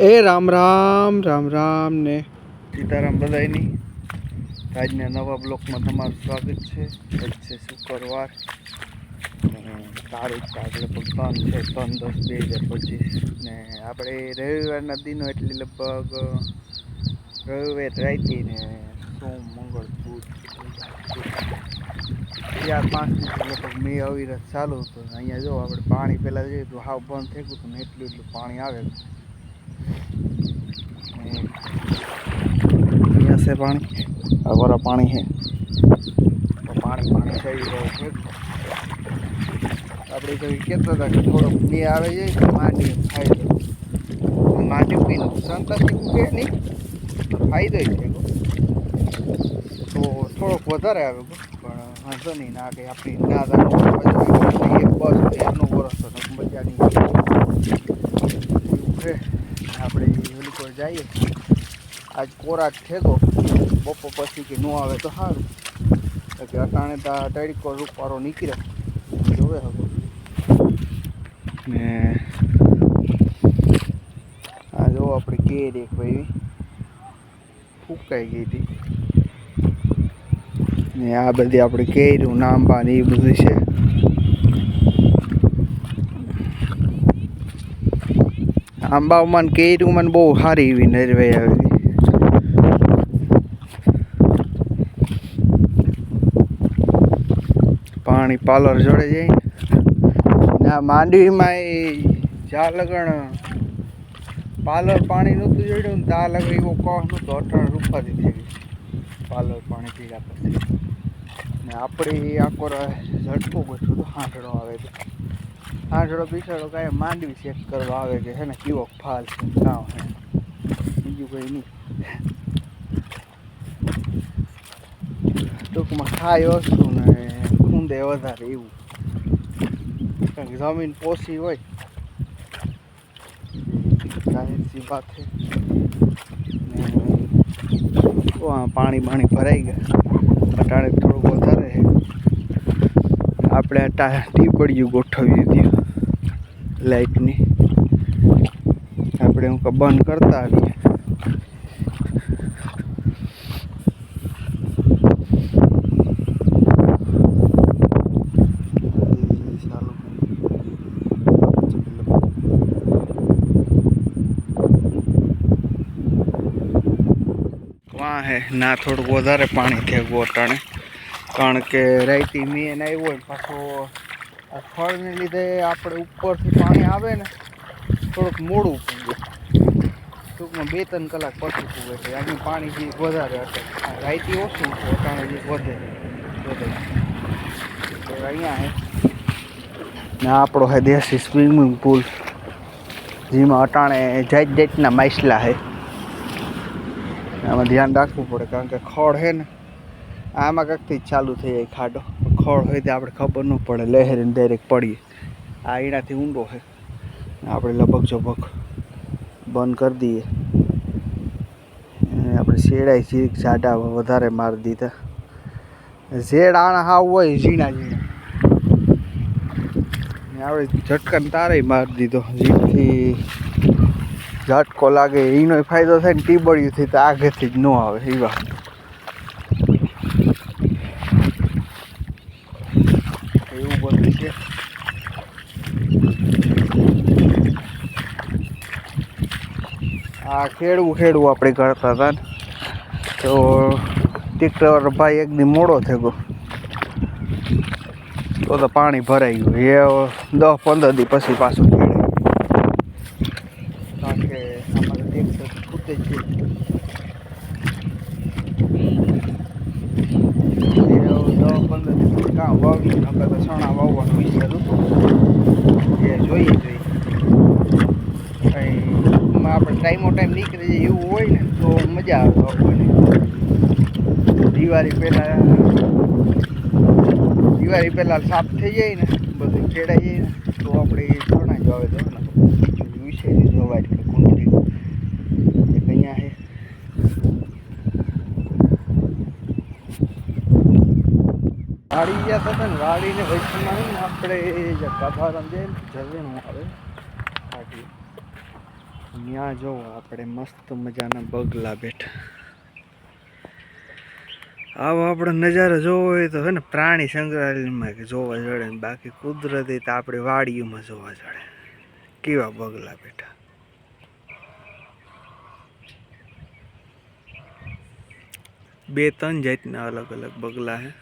એ રામ રામ રામ રામ ને. સીતારામ બધાયની. આજના નવા બ્લોકમાં તમારું સ્વાગત છે. આજ છે શુક્રવાર. તારીખ લગભગ ત્રણ છે, ત્રણ દસ બે હજાર પચીસ. ને આપણે રવિવારના દિનો એટલે લગભગ રવિવાર રાતી ને સોમ, મંગળ, બુધ ચાર પાંચ દિવસ લગભગ મે અવિરત ચાલુ હતું. અહીંયા જો આપણે પાણી પહેલાં જોઈએ તો હાવ બંધ થઈ ગયું હતું ને એટલું એટલું પાણી આવે. છે પાણી. આ પાણી છે. પાણી પાણી થઈ રહ્યું છે. આપણે કઈ કહેતા હતા કે થોડોક બે આવે છે માંડી ફાયદો માંડી પી નુકસાન તો કે નહીં ફાયદો છે. તો થોડોક વધારે આવે પણ વાંધો નહીં. ના કે આપણી એક બસ એકનો વરસ એવું છે આપણે ઓલી કોઈ જઈએ. આજ કોરાટ ઠેકો. બપોર પછી કે ન આવે તો સારું. કે અટાણે તો તડકો રૂપારો નીકળે. જોવે હવે. ને આ જો આપણે કેર એક ભાઈ. ફૂંકાઈ ગઈ હતી. ને આ બધી આપણે કેર્યું નાંબા ને એ બધું છે. આંબાઓમાં ને કેરીમાં બહુ સારી એવી નરવાઈ આવી. પાણી પાલર જોડે જાય આ માંડવીમાં એ જા લગણ પાલર પાણી નહોતું જોડ્યું ને તા લગણ એવો કોહ નહોતો અઠાણ રૂપાથી દીધી પાલર પાણી પીધા પછી. ને આપણે આખો ઝટકું ગોઠવું તો હાંડળો આવે તો હાંડળો બિસાડો કાંઈ માંડવી ચેક કરવા આવે કે છે ને, કેવો ફાલ છે કાં છે બીજું કંઈ નહીં. ટૂંકમાં ખાય વસ્તુ ને, ખૂંદે વધારે એવું. કારણ કે જમીન પોસી હોય. જાહેર સી ને પાણી બાણી ભરાઈ ગયા અટાણે થોડુંક વધારે આપણે ટીપડિયું ગોઠવી દીધી લાઇટની આપણે હું બંધ કરતા આવીએ. વાં હે, ના, થોડુંક વધારે પાણી થયું ગોટાણે. કારણ કે રાઈતી એને આવ્યો પાછો આ ફળને લીધે આપણે ઉપરથી પાણી આવે ને, થોડુંક મોડું પૂગે ટૂંકમાં બે ત્રણ કલાક પછી પૂગે છે. આનું પાણી જે વધારે હશે. રાયતી ઓછું છે અટાણે જે વધે વધે અહીંયા ને આપણો હે દેશી સ્વિમિંગ પુલ, જેમાં અટાણે જાત જાતના માછલા હે. આમાં ધ્યાન રાખવું પડે, કારણ કે ખડ છે ને, આમાં કંઈકથી જ ચાલુ થઈ જાય ખાડો. ખડ હોય તે આપણે ખબર ન પડે. લહેરીને ડાયરેક્ટ પડીએ. આ એનાથી ઊંડો છે. આપણે લપક ઝપક બંધ કરી દઈએ. આપણે શેડાઈ ચીક ઝાડા વધારે મારી દીધા. ઝેડ આણા હાવ હોય, ઝીણા ઝીણા. આપણે ઝટકાને તારે મારી દીધો. જેથી ઝટકો લાગે, એનો ફાયદો થાય ને ટીબડિયુંથી તો આગળથી જ ન આવે એ વાત એવું બધું છે. આ ખેડવું ખેડવું આપણે કરતા હતા ને. તો ટીકટર ભાઈ એક દી મોડો થયો તો તો પાણી ભરાઈ ગયું. એ દસ પંદર દી પછી પાછું ખેડે કારણ કે અમારે ટેક્ટર ખૂટે જ છે એ દસ પંદર દિવસ કાં વાવી નકર તો ચણા વાવવાનું વિચાર હતું એ જોઈએ જોઈએ. કંઈ આપણે ટાઈમો ટાઈમ નીકળી જાય એવું હોય ને તો મજા આવે આપણને દિવાળી પહેલાં દિવાળી પહેલાં સાફ થઈ જાય ને, બધું ખેડાઈ જાય ને, તો આપણે ચણા જ વાવે તો ને વિશે જોવાય કે કુંતરી એક અહીંયા છે વાડી ગયા હતા ને વાડીને વૈષ્ણવ આપણે કથારમ જઈને ઝરણું આવે. ત્યાં જોવો આપણે મસ્ત મજાના બગલા બેઠા. આવો આપણે નજારો જોવો હોય તો હે ને, પ્રાણી સંગ્રહાલયમાં કે જોવા જડે બાકી કુદરતી તો આપણે વાડીઓમાં જોવા જડે. કેવા બગલા બેઠા. બે ત્રણ જાતના અલગ અલગ બગલા હે.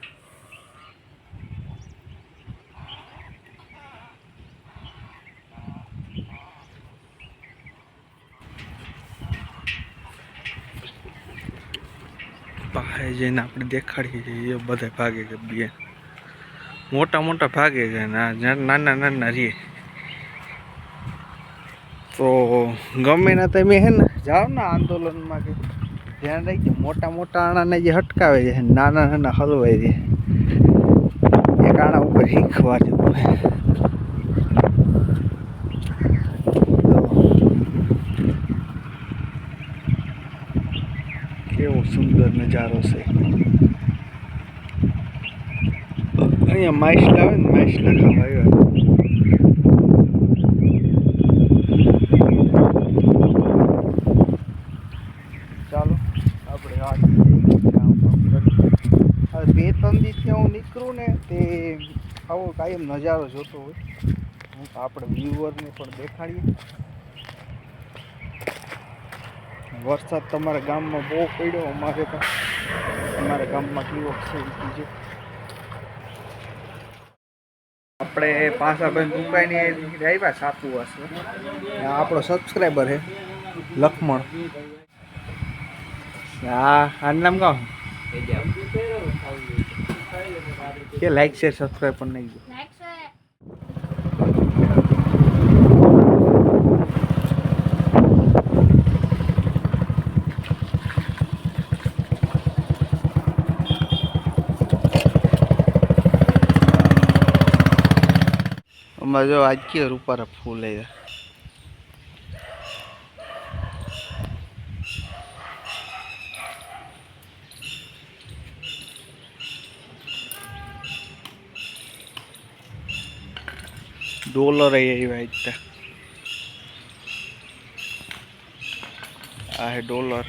પાસે જઈને આપણે દેખાડીએ છીએ, એ બધા ભાગે કે બે. મોટા મોટા ભાગે છે નાના નાના રીએ તો ગમે ના તમે હે ને, જાઓ ને આંદોલનમાં કે ધ્યાન રાખજો, મોટા મોટા આણાને જે હટકાવે છે, નાના નાના હલવાઈ દે એક આણા ઉપર હિંખવા જેવું હે તો કેવો સુંદર નજારો છે. અહીંયા માઇસલા આવે ને માઇસલા ખાવા આવ્યા. ચાલો, આપણે બે ત્રણ દિવસથી હું નીકળું ને તે આવો કાયમ નજારો જોતો હોય. હું આપણે વ્યુઅરને પણ દેખાડીએ. વરસાદ તમારા ગામમાં બહુ પડ્યો અમારે તો અમારા ગામમાં કેવો છે કીજો આપણે ભાઈ મુંબઈની આવ્યા સાચું હશે આ આપણો સબસ્ક્રાઈબર છે લખમણ. હા આનું નામ કહો કે લાઈક શેર સબસ્ક્રાઈબ પણ નહીં. અમારે જો આજ કે રૂપારા ફૂલ આવ્યા. ડોલર આવ્યા એક આ હે ડોલર.